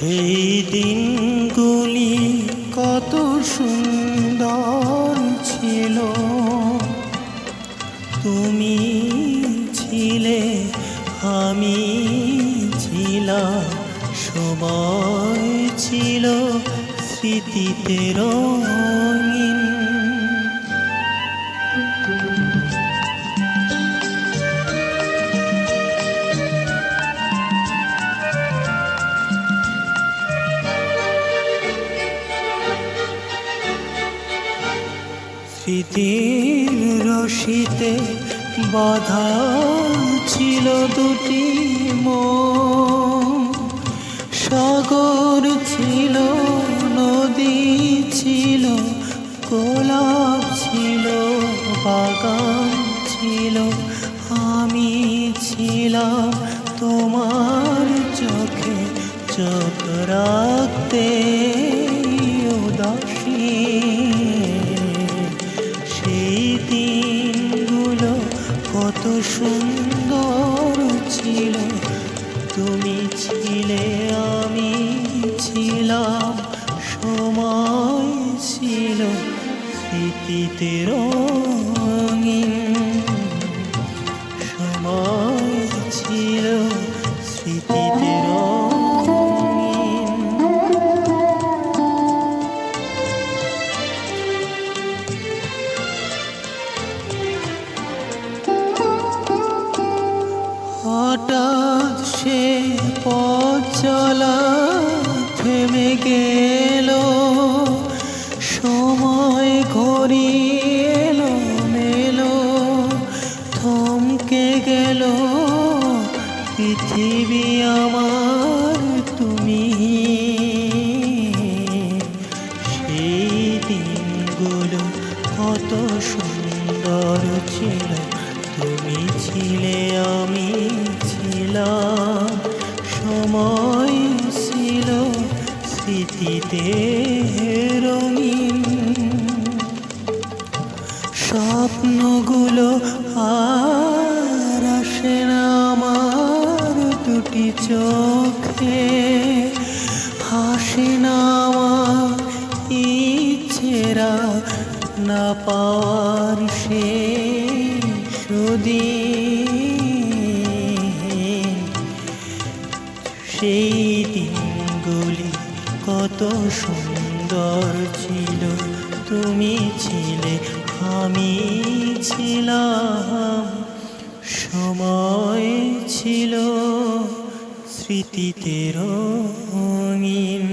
সেই দিনগুলি কত সুন্দর ছিল। তুমি ছিলে আমি ছিলাম সময় ছিল স্মৃতিতে রঙিন। স্মৃতির রশিতে বাধা ছিল দুটি মন সাগর ছিল, নদী ছিল, গোলাপ ছিল, বাগান ছিল। আমি ছিলাম তোমার চোখে, চোখ রাখতে উদাসী। কত সুন্দর ছিল। তুমি ছিলে আমি ছিলাম সময় ছিল স্মৃতিতে রঙিন। সময় ছিল স্মৃতিতে পথ চলা থেমে গেল, সময় ঘড়িয়ে এলো, মেলো, থমকে গেল, পৃথিবী আমার তুমি। সেই দিনগুলো কত সুন্দর ছিল, তুমি ছিলে স্মৃতিতে রঙিন। স্বপ্নগুলো আর আসে না আমার দুটি চোখে। হাসে না ইচ্ছেরা না পাওয়ার সে সুদিন সেই দিনগুলি কত সুন্দর ছিল তুমি ছিলে আমি ছিলাম। সময় ছিল স্মৃতিতে রঙিন